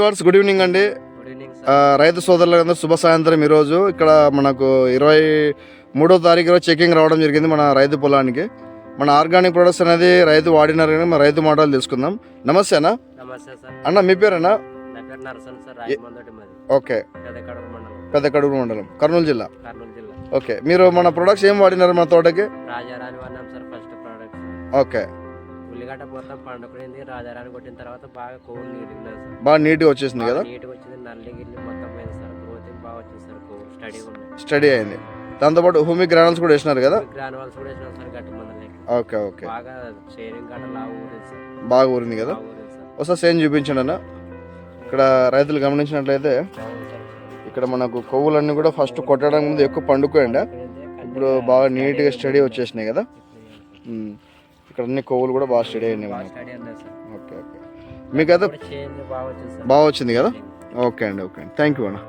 Viewers good evening అండి. రైతు సోదరులందరూ శుభ సాయంత్రం ఈరోజు. ఇక్కడ మనకు ఇరవై మూడో తారీఖు రోజు చెకింగ్ రావడం జరిగింది మన రైతు పొలానికి. మన ఆర్గానిక్ ప్రొడక్ట్స్ అనేది రైతు వాడినారు కానీ మన రైతు మాటలు తెలుసుకుందాం నమస్తే అన్న. అన్న మీ పేరేనా ఓకే. మండలం. పెద్ద కడుగు మండలం. కర్నూలు జిల్లా? ఓకే. మీరు మన ప్రొడక్ట్స్ ఏం వాడినారు మన తోటకి? ఓకే. మొత్తం పండుకునింది. కొట్టిన తర్వాత బాగా నీట్గా సార్. బాగా నీట్గా వచ్చేసింది కదా? నీట్గా వచ్చింది నల్లి గిల్లి మొత్తం పోయింది సార్. గ్రోతింగ్ బాగా వచ్చింది సార్. స్టడీ స్టడీ అయింది. దాంతోపాటు హూమిక్ గ్రానల్స్ కూడా వేసినారు కదా? కూడా వేసినాం సార్ గట్టి మందులకి. Okay okay. బాగా షేరింగ్ గట్ట లావు ఊరింది సార్. బాగా ఊరింది కదా? ఒకసారి సేమ్ చూపించండి అన్న. ఇక్కడ రైతులు గమనించినట్లయితే ఇక్కడ మనకు కొవ్వులన్నీ కూడా ఫస్ట్ కొట్టడానికి ముందు ఎక్కువ పండుకోండి ఇప్పుడు బాగా నీట్గా స్టడీ వచ్చేసినాయి కదా. ఇక్కడ అన్ని కొవ్వులు కూడా బాగా స్టడీ అయినాయి ఓకే ఓకే. మీకైతే వచ్చింది సార్. బాగా వచ్చింది కదా? ఓకే అండి ఓకే అండి. థ్యాంక్ యూ అన్న.